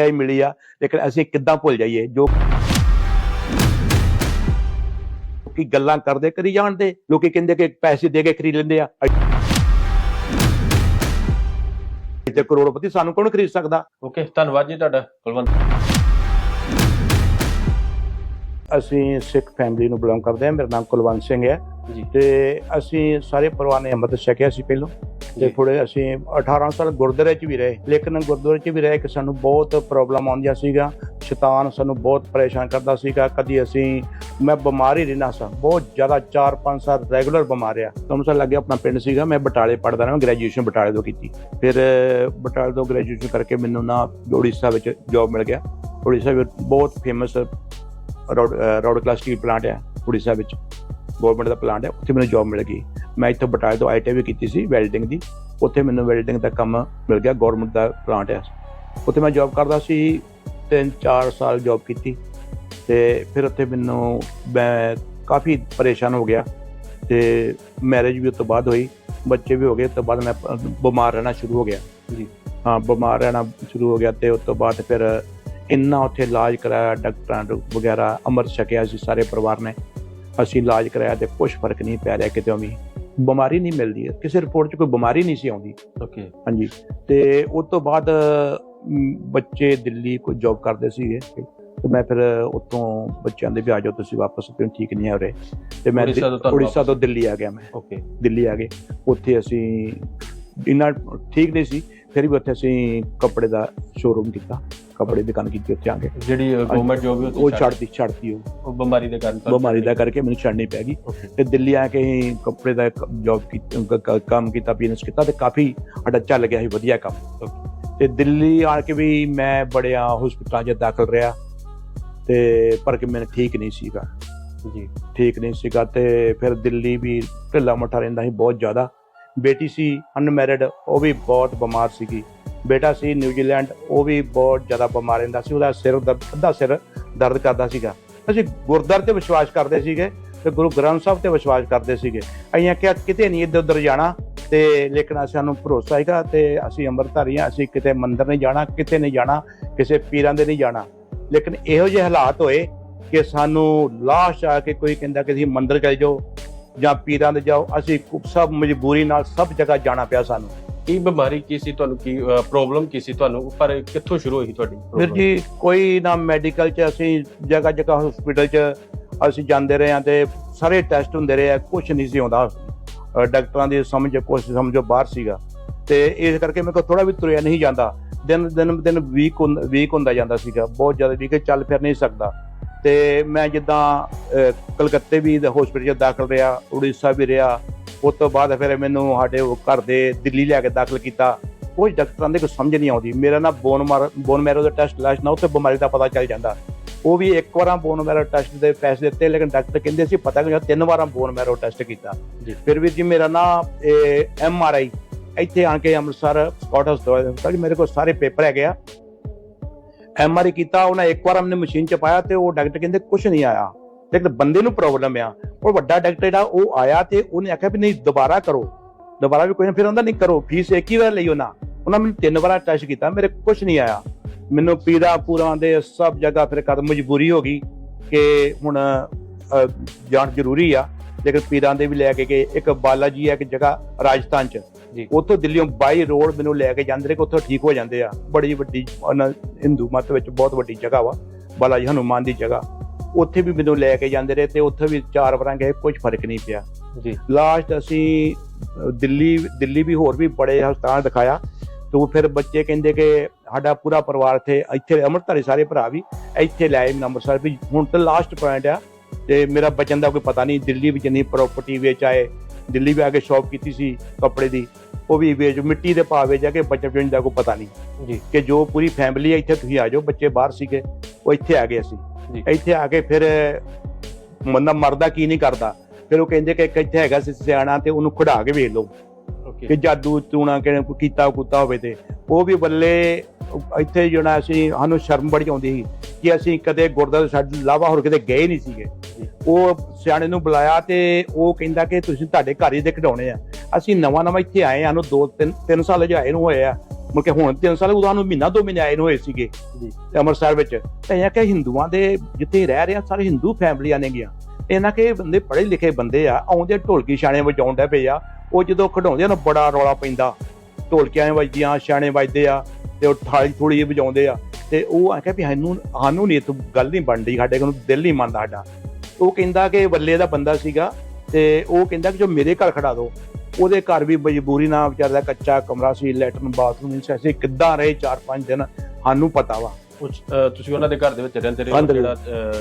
ਹੀ ਮਿਲੀ ਆ, ਲੇਕਿਨ ਅਸੀਂ ਕਿੱਦਾਂ ਭੁੱਲ ਜਾਈਏ? ਜੋ ਕਿ ਗੱਲਾਂ ਕਰਦੇ, ਕਰੀ ਜਾਣਦੇ। ਲੋਕੀ ਕਹਿੰਦੇ ਕਿ ਪੈਸੇ ਦੇ ਕੇ ਖਰੀਦ ਲੈਂਦੇ ਆ। ਤੇ ਕਰੋੜਪਤੀ ਸਾਨੂੰ ਕੌਣ ਖਰੀਦ ਸਕਦਾ? ਓਕੇ, ਧੰਨਵਾਦ ਜੀ ਤੁਹਾਡਾ, ਕੁਲਵੰਤ। ਅਸੀਂ ਸਿੱਖ ਫੈਮਿਲੀ ਨੂੰ ਬਿਲੋਂਗ ਕਰਦੇ ਹਾਂ। ਮੇਰਾ ਨਾਮ ਕੁਲਵੰਤ ਸਿੰਘ ਹੈ। ਤੇ ਅਸੀਂ ਸਾਰੇ ਪਰਿਵਾਰ ਨੇ ਅੰਮ੍ਰਿਤ ਛਕਿਆ ਸੀ ਪਹਿਲਾਂ। ਤੇ। ਥੋੜੇ ਅਸੀਂ 18 ਸਾਲ ਗੁਰਦੁਆਰੇ 'ਚ ਵੀ ਰਹੇ। ਲੇਕਿਨ ਗੁਰਦੁਆਰੇ 'ਚ ਵੀ ਰਹੇ ਕਿ ਸਾਨੂੰ ਬਹੁਤ ਪ੍ਰੋਬਲਮ ਆਉਂਦੀਆਂ ਸੀਗਾ। ਸ਼ੈਤਾਨ ਸਾਨੂੰ ਬਹੁਤ ਪਰੇਸ਼ਾਨ ਕਰਦਾ ਸੀਗਾ। ਕਦੀ ਅਸੀਂ ਮੈਂ ਬਿਮਾਰ ਹੀ ਰਹਿਣਾ ਸਾਂ। ਬਹੁਤ ਜ਼ਿਆਦਾ 4-5 ਸਾਲ ਰੈਗੂਲਰ ਬਿਮਾਰ ਆ ਤੁਹਾਨੂੰ ਸਾਲ ਲੱਗੇ ਆਪਣਾ ਪਿੰਡ ਸੀਗਾ। ਮੈਂ ਬਟਾਲੇ ਪੜਦਾ ਰਿਹਾ। ਗ੍ਰੈਜੂਏਸ਼ਨ ਬਟਾਲੇ ਤੋਂ ਕੀਤੀ। ਫਿਰ ਬਟਾਲੇ ਤੋਂ ਗ੍ਰੈਜੂਏਸ਼ਨ ਕਰਕੇ ਮੈਨੂੰ ਨਾ ਉੜੀਸਾ ਵਿੱਚ ਜੌਬ ਮਿਲ ਗਿਆ। ਉੜੀਸਾ ਵਿੱਚ ਬਹੁਤ famous Rourkela steel plant ਹੈ ਉੜੀਸਾ ਵਿੱਚ। ਗਵਰਨਮੈਂਟ ਦਾ ਪਲਾਂਟ ਹੈ ਉੱਥੇ ਮੈਨੂੰ ਜੌਬ ਮਿਲ ਗਈ। ਮੈਂ ਇੱਥੇ ਬਟਾਲੇ ਤੋਂ ਆਈਟੀ ਵੀ ਕੀਤੀ ਸੀ ਵੈਲਡਿੰਗ ਦੀ। ਉੱਥੇ ਮੈਨੂੰ ਵੈਲਡਿੰਗ ਦਾ ਕੰਮ ਮਿਲ ਗਿਆ ਗਵਰਨਮੈਂਟ ਦਾ ਪਲਾਂਟ ਹੈ। ਉੱਥੇ ਮੈਂ ਜੌਬ ਕਰਦਾ ਸੀ 3-4 ਸਾਲ ਜੌਬ ਕੀਤੀ। ਤੇ ਫਿਰ ਉੱਥੇ ਮੈਨੂੰ ਮੈਂ ਕਾਫੀ ਪਰੇਸ਼ਾਨ ਹੋ ਗਿਆ। ਤੇ ਮੈਰਿਜ ਵੀ ਉਸ ਤੋਂ ਬਾਅਦ ਹੋਈ ਬੱਚੇ ਵੀ ਹੋ ਗਏ ਉਸ ਤੋਂ ਬਾਅਦ ਮੈਂ ਬਿਮਾਰ ਰਹਿਣਾ ਸ਼ੁਰੂ ਹੋ ਗਿਆ। ਜੀ। ਹਾਂ ਬਿਮਾਰ ਰਹਿਣਾ ਸ਼ੁਰੂ ਹੋ ਗਿਆ ਤੇ ਉਸ ਤੋਂ ਬਾਅਦ ਫਿਰ ਇੰਨਾ ਉੱਥੇ ਇਲਾਜ ਕਰਾਇਆ ਡਾਕਟਰਾਂ ਤੋਂ ਵਗੈਰਾ ਅੰਮ੍ਰਿਤ ਛਕਿਆ ਸੀ ਸਾਰੇ ਪਰਿਵਾਰ ਨੇ। ਅਸੀਂ ਇਲਾਜ ਕਰਾਇਆ ਤੇ ਕੁਝ ਫ਼ਰਕ ਨਹੀਂ ਪੈ ਰਿਹਾ ਕਿਤੇ ਵੀ ਬਿਮਾਰੀ ਨਹੀਂ ਮਿਲਦੀ। ਕਿਸੇ ਰਿਪੋਰਟ 'ਚ ਕੋਈ ਬਿਮਾਰੀ ਨਹੀਂ ਸੀ ਆਉਂਦੀ। ਓਕੇ ਹਾਂਜੀ। ਤੇ ਉਸ ਤੋਂ ਬਾਅਦ ਬੱਚੇ ਦਿੱਲੀ ਕੋਈ ਜੌਬ ਕਰਦੇ ਸੀਗੇ। ਤੇ ਮੈਂ ਫਿਰ ਉੱਥੋਂ ਬੱਚਿਆਂ ਦੇ ਵੀ ਆ ਜਾਓ ਤੁਸੀਂ ਵਾਪਸ ਕਿਉਂ ਠੀਕ ਨਹੀਂ ਆ ਰਹੇ? ਤੇ ਮੈਂ ਤੋਂ ਉੜੀਸਾ ਤੋਂ ਦਿੱਲੀ ਆ ਗਿਆ ਮੈਂ। ਓਕੇ ਦਿੱਲੀ ਆ ਗਏ। ਉੱਥੇ ਅਸੀਂ ਇੰਨਾ ਠੀਕ ਨਹੀਂ ਸੀ ਫਿਰ ਵੀ ਉੱਥੇ ਅਸੀਂ ਕੱਪੜੇ ਦਾ ਸ਼ੋਰੂਮ ਕੀਤਾ। ਕੱਪੜੇ ਦੀ ਦੁਕਾਨ ਕੀਤੀ ਉੱਥੇ ਆ ਕੇ। ਜਿਹੜੀ ਗਵਰਨਮੈਂਟ ਜੋਬ ਉਹ ਛੱਡਦੀ ਛੱਡਤੀ ਉਹ। ਬਿਮਾਰੀ ਦੇ ਕਾਰਨ ਬਿਮਾਰੀ ਦਾ ਕਰਕੇ ਮੈਨੂੰ ਛੱਡਣੀ ਪੈ ਗਈ. ਤੇ ਦਿੱਲੀ ਆ ਕੇ ਕੱਪੜੇ ਦਾ ਜੌਬ ਕੀਤੀ ਕੰਮ ਕੀਤਾ ਬਿਜ਼ਨਸ ਕੀਤਾ ਤੇ ਕਾਫੀ ਸਾਡਾ ਚੱਲ ਗਿਆ ਸੀ ਵਧੀਆ ਕੰਮ। ਤੇ ਦਿੱਲੀ ਆ ਕੇ ਵੀ ਮੈਂ ਬੜਿਆ ਹਸਪਤਾਲਾਂ 'ਚ ਦਾਖਲ ਰਿਹਾ। ਤੇ ਪਰ ਕਿ ਮੈਨੂੰ ਠੀਕ ਨਹੀਂ ਸੀਗਾ। ਜੀ। ਠੀਕ ਨਹੀਂ ਸੀਗਾ ਤੇ ਫਿਰ ਦਿੱਲੀ ਵੀ ਢਿੱਲਾ ਮੱਠਾ ਰਹਿੰਦਾ ਸੀ ਬਹੁਤ ਜ਼ਿਆਦਾ। ਬੇਟੀ ਸੀ ਅਨਮੈਰਿਡ ਉਹ ਵੀ ਬਹੁਤ ਬਿਮਾਰ ਸੀਗੀ। ਬੇਟਾ ਸੀ ਨਿਊਜ਼ੀਲੈਂਡ ਉਹ ਵੀ ਬਹੁਤ ਜ਼ਿਆਦਾ ਬਿਮਾਰ ਰਹਿੰਦਾ ਸੀ, ਉਹਦਾ ਸਿਰ ਦਰਦ, ਅੱਧਾ ਸਿਰ ਦਰਦ ਕਰਦਾ ਸੀਗਾ। ਅਸੀਂ ਗੁਰਦੁਆਰੇ ਤੇ ਵਿਸ਼ਵਾਸ ਕਰਦੇ ਸੀਗੇ ਤੇ ਗੁਰੂ ਗ੍ਰੰਥ ਸਾਹਿਬ ਤੇ ਵਿਸ਼ਵਾਸ ਕਰਦੇ ਸੀਗੇ। ਅਸੀਂ ਕਿਹਾ ਕਿਤੇ ਨਹੀਂ ਇੱਧਰ ਉੱਧਰ ਜਾਣਾ ਤੇ ਲੇਕਿਨ ਸਾਨੂੰ ਭਰੋਸਾ ਹੈਗਾ ਤੇ ਅਸੀਂ ਅੰਮ੍ਰਿਤਧਾਰੀ ਹਾਂ, ਅਸੀਂ ਕਿਤੇ ਮੰਦਰ ਨਹੀਂ ਜਾਣਾ, ਕਿਤੇ ਨਹੀਂ ਜਾਣਾ, ਕਿਸੇ ਪੀਰਾਂ ਦੇ ਨਹੀਂ ਜਾਣਾ। ਲੇਕਿਨ ਇਹੋ ਜਿਹੇ ਹਾਲਾਤ ਹੋਏ ਕਿ ਸਾਨੂੰ ਲਾਸ਼ ਆ ਕੇ ਕੋਈ ਕਹਿੰਦਾ ਕਿ ਤੁਸੀਂ ਮੰਦਰ ਚਲੇ ਜਾਓ ਜਾਂ ਪੀਰਾਂ ਦੇ ਜਾਓ, ਅਸੀਂ ਸਭ ਮਜਬੂਰੀ ਨਾਲ ਸਭ ਜਗ੍ਹਾ ਜਾਣਾ ਪਿਆ ਸਾਨੂੰ। ਕੀ ਬਿਮਾਰੀ ਕੀ ਸੀ ਤੁਹਾਨੂੰ ਕੀ ਪ੍ਰੋਬਲਮ ਕੀ ਸੀ ਤੁਹਾਨੂੰ? ਪਰ ਕਿੱਥੋਂ ਸ਼ੁਰੂ ਹੋਈ ਤੁਹਾਡੀ ਵੀਰ ਜੀ, ਕੋਈ ਨਾ ਮੈਡੀਕਲ ਚ ਅਸੀਂ ਜਗ੍ਹਾ ਜਗ੍ਹਾ ਹਸਪੀਟਲ ਚ ਅਸੀਂ ਜਾਂਦੇ ਰਹੇ ਹਾਂ ਤੇ ਸਾਰੇ ਟੈਸਟ ਹੁੰਦੇ ਰਹੇ ਆ ਕੁਝ ਨਹੀਂ ਸੀ ਆਉਂਦਾ। ਡਾਕਟਰਾਂ ਦੀ ਸਮਝ ਕੁਝ ਸਮਝੋ, ਬਾਹਰ ਸੀਗਾ। ਤੇ ਇਸ ਕਰਕੇ ਮੇਰੇ ਕੋਲ ਥੋੜਾ ਵੀ ਤੁਰਿਆ ਨਹੀਂ ਜਾਂਦਾ। ਦਿਨ ਦਿਨ ਦਿਨ ਵੀਕ ਵੀਕ ਹੁੰਦਾ ਜਾਂਦਾ ਸੀਗਾ। ਬਹੁਤ ਜ਼ਿਆਦਾ ਵੀਕ ਚੱਲ ਫਿਰ ਨਹੀਂ ਸਕਦਾ। ਤੇ ਮੈਂ ਜਿੱਦਾਂ ਕਲਕੱਤੇ ਵੀ ਹਸਪੀਟਲ ਚ ਦਾਖਲ ਰਿਹਾ, ਉੜੀਸਾ ਵੀ ਰਿਹਾ ਉਸ ਤੋਂ ਬਾਅਦ ਫਿਰ ਮੈਨੂੰ ਸਾਡੇ ਉਹ ਘਰ ਦੇ ਦਿੱਲੀ ਲਿਆ ਕੇ ਦਾਖਲ ਕੀਤਾ। ਉਹ ਡਾਕਟਰਾਂ ਦੇ ਕੋਈ ਸਮਝ ਨਹੀਂ ਆਉਂਦੀ। ਮੇਰਾ ਨਾ ਬੋਨ ਬੋਨ ਮੈਰੋ ਦਾ ਟੈਸਟ ਲਾਸ਼ ਨਾ ਉੱਥੇ ਬਿਮਾਰੀ ਦਾ ਪਤਾ ਚੱਲ ਜਾਂਦਾ। ਉਹ ਵੀ ਇੱਕ ਵਾਰਾਂ ਬੋਨ ਮੈਰੋ ਟੈਸਟ ਦੇ ਪੈਸੇ ਦਿੱਤੇ ਲੇਕਿਨ ਡਾਕਟਰ ਕਹਿੰਦੇ ਸੀ ਪਤਾ ਨਹੀਂ ਤਿੰਨ ਵਾਰਾਂ ਬੋਨ ਮੈਰੋ ਟੈਸਟ ਕੀਤਾ। ਫਿਰ ਵੀ ਜੀ ਮੇਰਾ ਨਾ ਇਹ ਐਮ ਆਰ ਆਈ ਇੱਥੇ ਆ ਕੇ ਅੰਮ੍ਰਿਤਸਰ ਸਕਾਟਸ ਹਸਪਤਾਲ ਮੇਰੇ ਕੋਲ ਸਾਰੇ ਪੇਪਰ ਹੈਗੇ ਆ। ਐਮ ਆਰ ਆਈ ਕੀਤਾ ਉਹਨਾਂ ਇੱਕ ਵਾਰ ਹਮਨੇ ਮਸ਼ੀਨ ਚ ਪਾਇਆ ਤੇ ਉਹ ਡਾਕਟਰ ਕਹਿੰਦੇ ਕੁਝ ਨਹੀਂ ਆਇਆ। ਲੇਕਿਨ ਬੰਦੇ ਨੂੰ ਪ੍ਰੋਬਲਮ ਆ। ਉਹ ਵੱਡਾ ਡਾਕਟਰ ਜਿਹੜਾ ਉਹ ਆਇਆ ਤੇ ਉਹਨੇ ਆਖਿਆ ਵੀ ਨਹੀਂ ਦੁਬਾਰਾ ਕਰੋ। ਦੁਬਾਰਾ ਵੀ ਕੋਈ ਨਾ ਫਿਰ ਉਹਦਾ ਨਹੀਂ ਕਰੋ ਫੀਸ ਇੱਕ ਹੀ ਵਾਰ ਲਈ ਉਹਨਾਂ ਉਹਨਾਂ ਮੈਨੂੰ ਤਿੰਨ ਵਾਰ ਟੈਸਟ ਕੀਤਾ ਮੇਰੇ ਕੁਝ ਨਹੀਂ ਆਇਆ। ਮੈਨੂੰ ਪੀੜਾ ਪੂਰਾ ਦੇ ਸਭ ਜਗ੍ਹਾ ਫਿਰ ਕਦ ਮਜਬੂਰੀ ਹੋ ਗਈ ਕਿ ਹੁਣ ਜਾਣ ਜ਼ਰੂਰੀ ਆ। ਲੇਕਿਨ ਪੀਰਾਂ ਦੇ ਵੀ ਲੈ ਕੇ ਗਏ। ਇੱਕ ਬਾਲਾ ਜੀ ਹੈ ਇੱਕ ਜਗ੍ਹਾ ਰਾਜਸਥਾਨ ਚ। ਜੀ। ਉੱਥੋਂ ਦਿੱਲੀੋਂ ਬਾਈ ਰੋਡ ਮੈਨੂੰ ਲੈ ਕੇ ਜਾਂਦੇ ਨੇ ਕਿ ਉੱਥੋਂ ਠੀਕ ਹੋ ਜਾਂਦੇ ਆ। ਬੜੀ ਵੱਡੀ ਹਿੰਦੂ ਮਤ ਵਿੱਚ ਬਹੁਤ ਵੱਡੀ ਜਗ੍ਹਾ ਵਾ। ਬਾਲਾ ਜੀ ਹਨੂਮਾਨ ਦੀ ਜਗ੍ਹਾ। ਉੱਥੇ ਵੀ ਮੈਨੂੰ ਲੈ ਕੇ ਜਾਂਦੇ ਰਹੇ ਤੇ ਉੱਥੇ ਵੀ ਚਾਰ ਵਾਰਾਂ ਗਏ ਕੁਝ ਫ਼ਰਕ ਨਹੀਂ ਪਿਆ। ਜੀ। ਲਾਸਟ ਅਸੀਂ ਦਿੱਲੀ ਦਿੱਲੀ ਵੀ ਹੋਰ ਵੀ ਬੜੇ ਹਸਪਤਾਲ ਦਿਖਾਇਆ। ਤੇ ਫਿਰ ਬੱਚੇ ਕਹਿੰਦੇ ਕਿ ਸਾਡਾ ਪੂਰਾ ਪਰਿਵਾਰ ਇੱਥੇ ਇੱਥੇ ਅੰਮ੍ਰਿਤਧਾਰੀ ਸਾਰੇ ਭਰਾ ਵੀ ਇੱਥੇ ਲੈ ਆਏ ਅੰਮ੍ਰਿਤਸਰ ਵੀ। ਹੁਣ ਤਾਂ ਲਾਸਟ ਪੁਆਇੰਟ ਆ ਤੇ ਮੇਰਾ ਬਚਨ ਦਾ ਕੋਈ ਪਤਾ ਨਹੀਂ ਦਿੱਲੀ ਵਿੱਚ ਨਹੀਂ ਪ੍ਰਾਪਰਟੀ ਵੇਚ ਆਏ ਦਿੱਲੀ ਵੀ ਆ ਕੇ ਸ਼ਾਪ ਕੀਤੀ ਸੀ ਕੱਪੜੇ ਦੀ। ਉਹ ਵੀ ਵੇਚ ਮਿੱਟੀ ਦੇ ਭਾਅ ਵੇਚ ਆ ਕੇ ਬਚਨ ਦਾ ਕੋਈ ਪਤਾ ਨਹੀਂ। ਜੀ। ਕਿ ਜੋ ਪੂਰੀ ਫੈਮਿਲੀ ਇੱਥੇ ਤੁਸੀਂ ਆ ਜਾਓ ਬੱਚੇ ਬਾਹਰ ਸੀਗੇ ਉਹ ਇੱਥੇ ਆ ਗਏ ਅਸੀਂ। ਇੱਥੇ ਆ ਕੇ ਫਿਰ ਬੰਦਾ ਮਰਦਾ ਕੀ ਨਹੀਂ ਕਰਦਾ। ਫਿਰ ਉਹ ਕਹਿੰਦੇ ਕਿ ਇੱਕ ਇੱਥੇ ਹੈਗਾ ਸੀ ਸਿਆਣਾ ਤੇ ਉਹਨੂੰ ਖੜਾ ਕੇ ਵੇਖ ਲਓ। ਕਿ ਜਾਦੂ ਟੂਣਾ ਕਿ ਕੋਈ ਕੀਤਾ ਕੁੱਤਾ ਹੋਵੇ ਤੇ। ਉਹ ਵੀ ਬੱਲੇ ਇੱਥੇ ਜਿਹੜਾ ਅਸੀਂ ਸਾਨੂੰ ਸ਼ਰਮ ਬੜੀ ਆਉਂਦੀ ਸੀ ਕਿ ਅਸੀਂ ਕਦੇ ਗੁਰਦੁਆਰੇ ਸਾਡੇ ਇਲਾਵਾ ਹੋਰ ਕਿਤੇ ਗਏ ਨਹੀਂ ਸੀਗੇ। ਉਹ ਸਿਆਣੇ ਨੂੰ ਬੁਲਾਇਆ ਤੇ ਉਹ ਕਹਿੰਦਾ ਕਿ ਤੁਸੀਂ ਤੁਹਾਡੇ ਘਰ ਹੀ ਦੇ ਕਢਾਉਣੇ ਆ। ਅਸੀਂ ਨਵਾਂ ਨਵਾਂ ਇੱਥੇ ਆਏ ਆ ਨੂੰ 2 3 3 ਸਾਲ ਜੇ ਆਏ ਨੂੰ ਹੋਏ ਆ। ਮੁੜ ਕੇ ਹੁਣ 3 ਸਾਲ ਉਦੋਂ ਨੂੰ ਮਹੀਨਾ ਦੋ ਮਹੀਨੇ ਆਏ ਨੂੰ ਹੋਏ ਸੀਗੇ ਜੀ। ਤੇ ਅੰਮ੍ਰਿਤਸਰ ਵਿੱਚ। ਤੇ ਇਹ ਕਿ ਹਿੰਦੂਆਂ ਦੇ ਜਿੱਥੇ ਰਹਿ ਰਹੇ ਆ ਸਾਰੇ ਹਿੰਦੂ ਫੈਮਲੀਆਂ ਨੇ ਗਿਆ। ਇਹਨਾਂ ਕੇ ਬੰਦੇ ਪੜ੍ਹੇ ਲਿਖੇ ਬੰਦੇ ਆ ਆਉਂਦੇ ਢੋਲਕੀ ਛਾਣੇ ਵਜਾਉਣ ਡੈ ਪਏ ਆ। ਉਹ ਜਦੋਂ ਖਡਾਉਂਦੇ ਆ ਨਾ ਬੜਾ ਰੌਲਾ ਪੈਂਦਾ ਢੋਲਕੀਆਂ ਵੱਜਦੀਆਂ ਛਾਣੇ ਵੱਜਦੇ ਆ ਤੇ ਉਹ ਥਾਲੀ ਥੋੜੀ ਜਿਹੀ ਵਜਾਉਂਦੇ ਆ। ਤੇ ਉਹ ਆਖਿਆ ਵੀ ਸਾਨੂੰ ਸਾਨੂੰ ਨਹੀਂ ਇਹ ਗੱਲ ਨਹੀਂ ਬਣਦੀ ਸਾਡੇ ਕੋਲ ਦਿਲ ਨਹੀਂ ਮੰਨਦਾ ਸਾਡਾ। ਉਹ ਕਹਿੰਦਾ ਕਿ ਵੱਲੇ ਦਾ ਬੰਦਾ ਸੀਗਾ ਤੇ ਉਹ ਕਹਿੰਦਾ ਕਿ ਜੋ ਮੇਰੇ ਘਰ ਖੜਾ ਦੋ। ਉਹਦੇ ਘਰ ਵੀ ਮਜਬੂਰੀ ਨਾਲ ਵਿਚਾਰਾ ਦਾ ਕੱਚਾ ਕਮਰਾ ਸੀ ਲੈਟਰਨ ਬਾਥਰੂਮ ਨਹੀਂ ਸੀ ਅਸੀਂ ਕਿੱਦਾਂ ਰਹੇ 4-5 ਦਿਨ ਸਾਨੂੰ ਪਤਾ ਵਾ। ਅਹ, ਤੁਸੀਂ ਉਹਨਾਂ ਦੇ ਘਰ ਦੇ ਵਿੱਚ ਰਹਿੰਦੇ ਰਹੇ। ਜਿਹੜਾ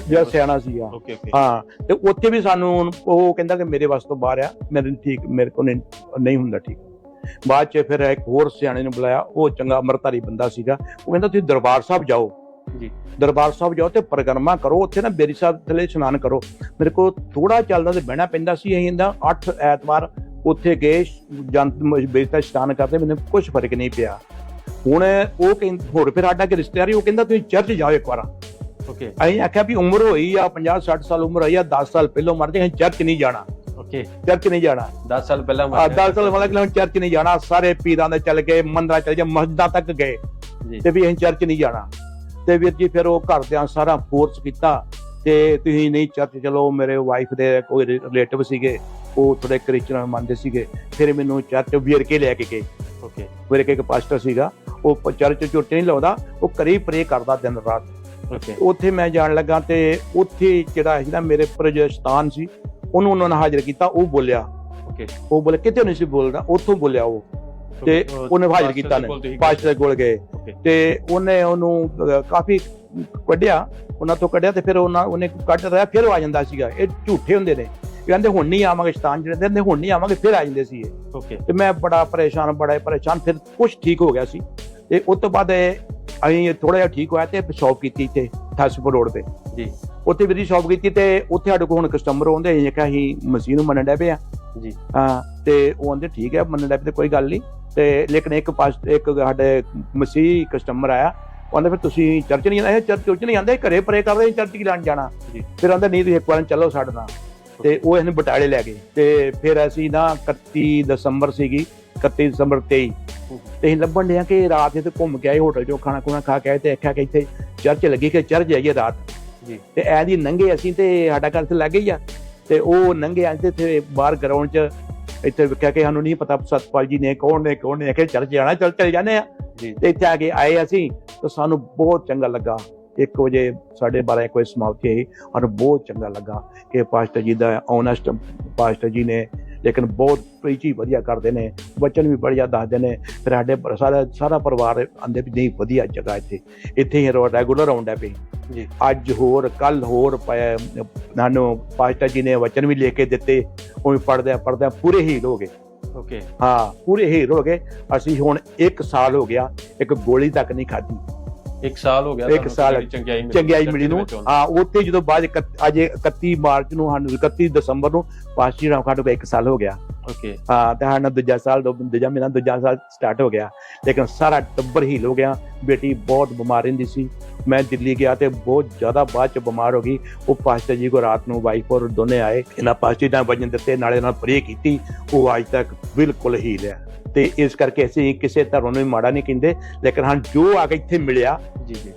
ਜਿਹੜਾ ਸਿਆਣਾ ਓਕੇ ਓਕੇ ਹਾਂ ਤੇ ਉੱਥੇ ਵੀ ਸਾਨੂੰ ਉਹ ਕਹਿੰਦਾ ਕਿ ਮੇਰੇ ਵਾਸਤੇ ਬਾਹਰ ਆ ਮੇਰੇ ਠੀਕ ਮੇਰੇ ਕੋਲ ਨਹੀਂ ਨਹੀਂ ਹੁੰਦਾ ਠੀਕ। ਬਾਅਦ ਚ ਫਿਰ ਇੱਕ ਹੋਰ ਸਿਆਣੇ ਨੂੰ ਬੁਲਾਇਆ ਉਹ ਚੰਗਾ ਅਮਰਤਾਰੀ ਬੰਦਾ ਸੀਗਾ ਉਹ ਕਹਿੰਦਾ ਤੁਸੀਂ ਦਰਬਾਰ ਸਾਹਿਬ ਜਾਓ। ਜੀ। ਦਰਬਾਰ ਸਾਹਿਬ ਜਾਓ ਤੇ ਪਰਿਕਰਮਾ ਕਰੋ ਉੱਥੇ ਨਾ ਬੇਰੀ ਸਾਹਿਬ ਥਲੇ ਇਸ਼ਨਾਨ ਕਰੋ। ਮੇਰੇ ਕੋਲ ਥੋੜਾ ਚੱਲਦਾ ਤੇ ਬਹਿਣਾ ਪੈਂਦਾ ਸੀ ਅਸੀਂ ਇਹਦਾ 8 ਐਤਵਾਰ ਉੱਥੇ ਗਏ ਜੰਤ ਦਾ ਇਸ਼ਨਾਨ ਕਰਦੇ ਮੈਨੂੰ ਕੁਝ ਫ਼ਰਕ ਨਹੀਂ ਪਿਆ। ਹੁਣ ਉਹ ਕਹਿੰਦੇ ਹੋਰ ਫਿਰ ਸਾਡਾ ਕਿ ਰਿਸ਼ਤੇਦਾਰੀ ਉਹ ਕਹਿੰਦਾ ਤੁਸੀਂ ਚਰਚ ਜਾਓ ਇੱਕ ਵਾਰ। ਓਕੇ। ਅਸੀਂ ਆਖਿਆ ਵੀ ਉਮਰ ਹੋਈ ਆ 50 60 ਸਾਲ ਉਮਰ ਹੋਈ ਆ 10 ਸਾਲ ਪਹਿਲਾਂ ਮਰ ਜਾਏ ਅਸੀਂ ਚਰਚ ਨਹੀਂ ਜਾਣਾ। ਓਕੇ। ਚਰਚ ਨਹੀਂ ਜਾਣਾ। 10 ਸਾਲ ਪਹਿਲਾਂ ਆ 10 ਸਾਲ ਵਾਲਾ ਕਿ ਚਰਚ ਨਹੀਂ ਜਾਣਾ? ਸਾਰੇ ਪੀਰਾਂ ਦੇ ਚੱਲ ਗਏ ਮੰਦਰਾਂ ਚੱਲ ਗਏ ਮਸਜਿਦਾਂ ਤੱਕ ਗਏ। ਤੇ ਵੀ ਅਸੀਂ ਚਰਚ ਨਹੀਂ ਜਾਣਾ। ਤੇ ਵੀਰ ਜੀ ਫਿਰ ਉਹ ਘਰਦਿਆਂ ਸਾਰਾ ਫੋਰਸ ਕੀਤਾ। ਤੇ ਤੁਸੀਂ ਨਹੀਂ ਚਰਚ ਚਲੋ ਮੇਰੇ ਵਾਈਫ ਦੇ ਕੋਈ ਰਿਲੇਟਿਵ ਸੀਗੇ। ਉਹ ਥੋੜੇ ਕ੍ਰਿਸਚਨ ਮੰਨਦੇ ਸੀਗੇ। ਫਿਰ ਮੈਨੂੰ ਚਰਚ ਵੀਰ ਕੇ ਲੈ ਕੇ ਗਏ। ਓਕੇ ਵੀਰ ਕੇ ਇੱਕ ਪਾਸਟਰ ਸੀਗਾ। ਉਹ ਚਰਚ ਝੁੱਟੇ ਨਹੀਂ ਲਾਉਂਦਾ ਉਹ ਕਰੀ ਪ੍ਰੇ ਕਰਦਾ ਦਿਨ ਰਾਤ। ਓਕੇ ਉੱਥੇ ਮੈਂ ਜਾਣ ਲੱਗਾ ਤੇ ਉੱਥੇ ਜਿਹੜਾ ਸੀ ਨਾ ਮੇਰੇ ਪ੍ਰਜਸਤਾਨ ਸੀ ਉਹਨੂੰ ਉਹਨਾਂ ਨੇ ਹਾਜ਼ਰ ਕੀਤਾ ਉਹ ਬੋਲਿਆ। ਓਕੇ ਉਹ ਬੋਲੇ ਕਿਤੇ ਨਹੀਂ ਸੀ ਬੋਲਦਾ? ਉੱਥੋਂ ਬੋਲਿਆ ਉਹ। ਤੇ ਉਹਨੇ ਹਾਜ਼ਰ ਕੀਤਾ ਨੇ ਪਾਸਟਰ ਕੋਲ ਗਏ। ਤੇ ਉਹਨੇ ਉਹਨੂੰ ਕਾਫੀ ਕੱਢਿਆ ਉਹਨਾਂ ਤੋਂ ਕੱਢਿਆ ਤੇ ਫਿਰ ਉਹਨਾਂ ਉਹਨੇ ਕੱਢ ਰਿਹਾ ਫਿਰ ਉਹ ਆ ਜਾਂਦਾ ਸੀਗਾ। ਇਹ ਝੂਠੇ ਹੁੰਦੇ ਨੇ। ਕਹਿੰਦੇ ਹੁਣ ਨਹੀਂ ਆਵਾਂਗੇ ਸ਼ੈਤਾਨ ਜਿਹੜੇ ਕਹਿੰਦੇ ਹੁਣ ਨਹੀਂ ਆਵਾਂਗੇ ਫਿਰ ਆ ਜਾਂਦੇ ਸੀ ਇਹ। ਓਕੇ ਤੇ ਮੈਂ ਬੜਾ ਪਰੇਸ਼ਾਨ ਬੜਾ ਪਰੇਸ਼ਾਨ ਫਿਰ ਕੁਝ ਠੀਕ ਹੋ ਗਿਆ ਸੀ। ਤੇ ਉਸ ਤੋਂ ਬਾਅਦ ਇਹ ਅਸੀਂ ਥੋੜਾ ਜਿਹਾ ਠੀਕ ਹੋਇਆ ਤੇ ਸ਼ੌਪ ਕੀਤੀ ਇੱਥੇ ਥਾਸਪੁਰ ਰੋਡ ਤੇ। ਜੀ। ਉੱਥੇ ਵੀਰੀ ਸ਼ੌਪ ਕੀਤੀ ਤੇ ਉੱਥੇ ਸਾਡੇ ਕੋਲ ਹੁਣ ਕਸਟਮਰ ਆਉਂਦੇ ਅਸੀਂ ਕਿਹਾ ਅਸੀਂ ਮਸੀਹ ਨੂੰ ਮੰਨਣ ਡੈ ਪਏ ਆ। ਜੀ। ਹਾਂ ਤੇ ਉਹ ਕਹਿੰਦੇ ਠੀਕ ਹੈ ਮੰਨਣ ਡੈ ਪਏ ਤੇ ਕੋਈ ਗੱਲ ਨਹੀਂ। ਤੇ ਲੇਕਿਨ ਇੱਕ ਪਾਸ ਇੱਕ ਸਾਡੇ ਮਸੀਹ ਕਸਟਮਰ ਆਇਆ ਉਹ ਕਹਿੰਦੇ ਫਿਰ ਤੁਸੀਂ ਚਰਚ ਨਹੀਂ ਜਾਂਦੇ ਚਰਚ ਚਰਚ ਨਹੀਂ ਜਾਂਦੇ ਘਰੇ ਪਰੇ ਕਰਦੇ ਚਰਚ ਕੀ ਲੈਣ ਜਾਣਾ? ਜੀ। ਫਿਰ ਕਹਿੰਦੇ ਨਹੀਂ ਤੁਸੀਂ ਇੱਕ ਵਾਰ ਚੱਲੋ ਸਾਡੇ ਨਾਲ। ਤੇ ਉਹ ਇਹਨੂੰ ਬਟਾਲੇ ਲੈ ਗਏ। ਤੇ ਫਿਰ ਅਸੀਂ ਨਾ 31 ਦਸੰਬਰ ਸੀਗੀ 31 ਦਸੰਬਰ 23 ਤੇ ਅਸੀਂ ਲੱਭਣ ਡਿਆ ਕਿ ਰਾਤ ਇੱਥੇ ਘੁੰਮ ਕੇ ਆਏ ਹੋਟਲ ਚੋਂ ਖਾਣਾ ਖੁਣਾ ਖਾ ਕੇ ਆਏ ਤੇ ਆਖਿਆ ਕਿ ਇੱਥੇ ਚਰਚ ਲੱਗੀ ਕਿ ਚਰਚ ਜਾਈਏ ਰਾਤ। ਜੀ। ਤੇ ਐ ਦੀ ਨੰਗੇ ਅਸੀਂ ਤੇ ਸਾਡਾ ਘਰ ਤੇ ਲੱਗ ਗਈ ਆ। ਤੇ ਉਹ ਨੰਗੇ ਆਂ ਤੇ ਇੱਥੇ ਬਾਹਰ ਗਰਾਊਂਡ 'ਚ ਇੱਥੇ ਵੇਖਿਆ ਕਿ ਸਾਨੂੰ ਨਹੀਂ ਪਤਾ ਸਤਪਾਲ ਜੀ ਨੇ ਕੌਣ ਨੇ ਕੌਣ ਨੇ ਕਿ ਚਰਚ ਜਾਣਾ ਚੱਲ ਚਲੇ ਜਾਂਦੇ ਆ। ਤੇ ਇੱਥੇ ਆ ਕੇ ਆਏ ਅਸੀਂ ਤਾਂ ਸਾਨੂੰ ਬਹੁਤ ਚੰਗਾ ਲੱਗਾ। 1 ਵਜੇ ਸਾਡੇ 12 ਇੱਕ ਵਜੇ ਸਮਾਪਤੀ ਹੋਈ। ਔਰ ਬਹੁਤ ਚੰਗਾ ਲੱਗਾ ਕਿ ਪਾਸਟਰ ਜੀ ਦਾ ਓਨੈਸਟ ਪਾਸਟਰ ਜੀ ਨੇ ਲੇਕਿਨ ਬਹੁਤ ਪ੍ਰੀਚੀ ਵਧੀਆ ਕਰਦੇ ਨੇ ਵਚਨ ਵੀ ਬੜੀਆ ਦੱਸਦੇ ਨੇ। ਫਿਰ ਸਾਡੇ ਸਾਰਾ ਸਾਰਾ ਪਰਿਵਾਰ ਆਂਦੇ ਵੀ ਨਹੀਂ ਵਧੀਆ ਜਗ੍ਹਾ ਇੱਥੇ। ਇੱਥੇ ਹੀ ਰੈਗੂਲਰ ਆਉਂਦਾ ਪਈ ਜੀ। ਅੱਜ ਹੋਰ ਕੱਲ ਹੋਰ ਨਾਨੋ ਪਾਸਟਰ ਜੀ ਨੇ ਵਚਨ ਵੀ ਲੈ ਕੇ ਦਿੱਤੇ। ਉਹ ਪੜਦੇ ਪੜਦੇ ਪੂਰੇ ਹੀਲ ਹੋ ਗਏ। ਓਕੇ ਹਾਂ ਪੂਰੇ ਹੀਲ ਹੋ ਗਏ। ਅਸੀਂ ਹੁਣ 1 ਸਾਲ ਹੋ ਗਿਆ ਇੱਕ ਗੋਲੀ ਤੱਕ ਨਹੀਂ ਖਾਧੀ। ਇੱਕ ਸਾਲ ਹੋ ਗਿਆ ਇੱਕ ਸਾਲ ਚੰਗਿਆਈ ਮਿਲੀ ਚੰਗਿਆਈ ਨੂੰ। ਹਾਂ ਉੱਥੇ ਜਦੋਂ ਬਾਅਦ ਅੱਜ 31 ਮਾਰਚ ਨੂੰ ਸਾਨੂੰ 31 ਦਸੰਬਰ ਨੂੰ ਪਾਸਟਰ ਰਾਮ ਖਾਟੂ ਦਾ 1 ਸਾਲ ਹੋ ਗਿਆ। ਓਕੇ ਹਾਂ ਤੇ ਸਾਡਾ ਦੂਜਾ ਸਾਲ ਦੂਜਾ ਮਹੀਨਾ ਦੂਜਾ ਸਾਲ ਸਟਾਰਟ ਹੋ ਗਿਆ। ਲੇਕਿਨ ਸਾਰਾ ਟੱਬਰ ਹੀਲ ਹੋ ਗਿਆ। ਬੇਟੀ ਬਹੁਤ ਬਿਮਾਰ ਰਹਿੰਦੀ ਸੀ। ਮੈਂ ਦਿੱਲੀ ਗਿਆ ਤੇ ਬਹੁਤ ਜ਼ਿਆਦਾ ਬਾਅਦ ਚ ਬਿਮਾਰ ਹੋ ਗਈ। ਉਹ ਪਾਸਟਰ ਜੀ ਕੋ ਰਾਤ ਨੂੰ ਵਾਈਫ ਔਰ ਦੋਨੇ ਆਏ। ਇਹਨਾਂ ਪਾਸਟਰ ਦਾ ਵਜਨ ਦਿੱਤੇ ਨਾਲੇ ਨਾਲ ਪ੍ਰੇ ਕੀਤੀ। ਉਹ ਅੱਜ ਤੱਕ ਬਿਲਕੁਲ ਹੀਲ ਹੈ ਤੇ ਇਸ ਕਰਕੇ ਅਸੀਂ ਕਿਸੇ ਧਰਮ ਨੂੰ ਮਾੜਾ ਨਹੀਂ ਕਹਿੰਦੇ। ਲੇਕਿਨ ਹਾਂ ਜੋ ਆ ਕੇ ਇੱਥੇ ਮਿਲਿਆ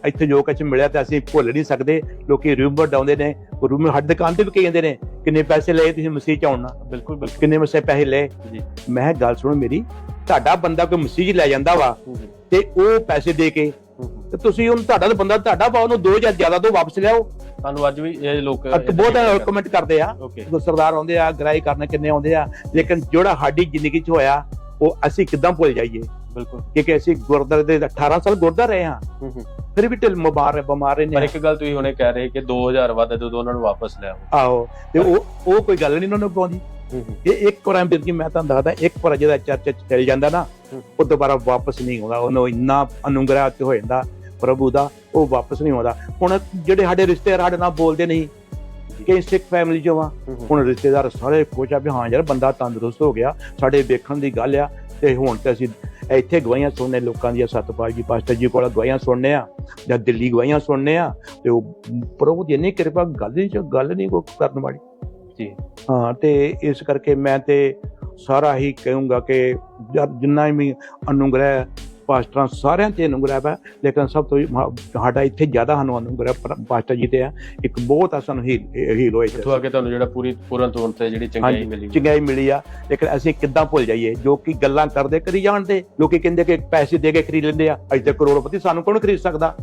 ਇੱਥੇ ਜੋ ਕੁਝ ਮਿਲਿਆ ਤੇ ਅਸੀਂ ਭੁੱਲ ਨਹੀਂ ਸਕਦੇ। ਲੋਕੀ ਰੂਮਰ ਡਾਉਂਦੇ ਨੇ ਰੂਮਰ ਹੱਦ ਦੁਕਾਨ ਤੇ ਵੀ ਕਹਿੰਦੇ ਨੇ ਕਿੰਨੇ ਪੈਸੇ ਲਏ ਤੁਸੀਂ ਮਸੀਹ ਚ ਆਉਣਾ ਬਿਲਕੁਲ ਬਿਲਕੁਲ। ਕਿੰਨੇ ਮਸੇ ਪੈਸੇ ਲਏ? ਜੀ। ਮੈਂ ਗੱਲ ਸੁਣੋ ਮੇਰੀ ਤੁਹਾਡਾ ਬੰਦਾ ਕੋਈ ਮਸੀਹ ਲੈ ਜਾਂਦਾ ਵਾ ਤੇ ਉਹ ਪੈਸੇ ਦੇ ਕੇ। ਤੇ ਤੁਸੀਂ ਉਹਨੂੰ ਤੁਹਾਡਾ ਤਾਂ ਬੰਦਾ ਤੁਹਾਡਾ ਪਾ ਉਹਨੂੰ 2000 ਜ਼ਿਆਦਾ ਤੋਂ ਵਾਪਸ ਲਿਆਓ। ਤੁਹਾਨੂੰ ਅੱਜ ਵੀ ਇਹ ਲੋਕ ਬਹੁਤ ਕਮੈਂਟ ਕਰਦੇ ਆ। ਸਰਦਾਰ ਆਉਂਦੇ ਆ ਗ੍ਰਾਈ ਕਰਨ ਕਿੰਨੇ ਆਉਂਦੇ ਆ ਲੇਕਿਨ ਜਿਹੜਾ ਸਾਡੀ ਜ਼ਿੰਦਗੀ 'ਚ ਹੋਇਆ ਉਹ ਅਸੀਂ ਕਿਦਾਂ ਭੁੱਲ ਜਾਈਏ? ਬਿਲਕੁਲ। ਕਿਉਂਕਿ ਅਸੀਂ ਗੁਰਦਾਰੇ ਦੇ 18 ਸਾਲ ਗੁਰਦਾ ਰਹੇ ਹੂੰ। ਫਿਰ ਵੀ ਢਿੱਲ ਮੁਬਾਰ ਬਿਮਾਰ ਰਹੇ ਪਰ ਨੇ ਇੱਕ ਗੱਲ ਤੁਸੀਂ ਹੁਣੇ ਕਹਿ ਰਹੇ ਕਿ 2000 ਵੱਧ ਜਦੋਂ ਉਹਨਾਂ ਨੂੰ ਵਾਪਸ ਲੈ ਆਓ। ਆਹੋ ਤੇ ਉਹ ਉਹ ਕੋਈ ਗੱਲ ਨਹੀਂ ਉਹਨਾਂ ਨੂੰ ਪਾਉਂਦੀ। ਇਹ ਇੱਕ ਵਾਰ ਜੀ ਮੈਂ ਤੁਹਾਨੂੰ ਦੱਸਦਾ ਇੱਕ ਵਾਰ ਜਿਹਦਾ ਚਰਚ ਚ ਚਲ ਜਾਂਦਾ ਨਾ। ਉਹ ਦੁਬਾਰਾ ਵਾਪਸ ਨਹੀਂ ਆਉਂਦਾ। ਉਹਨੂੰ ਇੰਨਾ ਅਨੁਗ੍ਰਹ ਤੇ ਹੋ ਜਾਂਦਾ ਪ੍ਰਭੂ ਦਾ ਉਹ ਵਾਪਸ ਨਹੀਂ ਆਉਂਦਾ। ਹੁਣ ਜਿਹੜੇ ਸਾਡੇ ਰਿਸ਼ਤੇਦਾਰ ਸਾਡੇ ਨਾਲ ਬੋਲਦੇ ਨਹੀਂ ਕਿ ਸਿੱਖ ਫੈਮਿਲੀ ਚੋਂ ਆ। ਹੁਣ ਰਿਸ਼ਤੇਦਾਰ ਸਾਰੇ ਖੁਸ਼ ਆ ਵੀ ਹਾਂ ਯਾਰ ਬੰਦਾ ਤੰਦਰੁਸਤ ਹੋ ਗਿਆ ਸਾਡੇ ਵੇਖਣ ਦੀ ਗੱਲ ਆ ਤੇ ਹੁਣ ਤੇ ਅਸੀਂ ਇੱਥੇ ਗਵਾਹੀਆਂ ਸੁਣਨੇ ਲੋਕਾਂ ਦੀਆਂ ਸਤਪਾਲ ਜੀ ਪਾਸਟਰ ਜੀ ਕੋਲ ਗਵਾਹੀਆਂ ਸੁਣਨੇ ਆ ਜਾਂ ਦਿੱਲੀ ਗਵਾਹੀਆਂ ਸੁਣਨੇ ਆ ਤੇ ਉਹ ਪ੍ਰਭੂ ਦੀ ਇੰਨੀ ਕਿਰਪਾ ਗੱਲ ਹੀ ਚ ਗੱਲ ਨਹੀਂ ਕੋਈ ਕਰਨ ਵਾਲੀ ਜੀ। ਹਾਂ ਤੇ ਇਸ ਕਰਕੇ ਮੈਂ ਤੇ ਸਾਰਾ ਹੀ ਕਹੂੰਗਾ ਕਿ ਜਿੰਨਾ ਵੀ ਅਨੁਗ੍ਰਹਿ ਪਾਸਟਰਾਂ ਸਾਰਿਆਂ ਤੇ ਅਨੁਗ੍ਰਹਿ ਹੈ। ਲੇਕਿਨ ਸਭ ਤੋਂ ਸਾਡਾ ਇੱਥੇ ਜ਼ਿਆਦਾ ਸਾਨੂੰ ਅਨੁਗ੍ਰਹਿ ਪਾਸਟਰ ਜੀ ਤੇ ਆ। ਇੱਕ ਬਹੁਤ ਆ ਸਾਨੂੰ ਹੀਲ ਹੋਏ ਇੱਥੋਂ ਆ ਕੇ ਤੁਹਾਨੂੰ ਜਿਹੜਾ ਪੂਰੀ ਪੂਰਨ ਤੌਰ ਤੇ ਜਿਹੜੀ ਚੰਗਿਆਈ ਹਾਂਜੀ ਮਿਲੀ ਚੰਗਾਈ ਮਿਲੀ ਆ। ਲੇਕਿਨ ਅਸੀਂ ਕਿੱਦਾਂ ਭੁੱਲ ਜਾਈਏ? ਜੋ ਕਿ ਗੱਲਾਂ ਕਰਦੇ ਕਰੀ ਜਾਣਦੇ। ਲੋਕੀ ਕਹਿੰਦੇ ਕਿ ਪੈਸੇ ਦੇ ਕੇ ਖਰੀਦ ਲੈਂਦੇ ਆ। ਅੱਜ ਤੇ ਕਰੋੜਪਤੀ ਸਾਨੂੰ ਕੌਣ ਖਰੀਦ ਸਕਦਾ?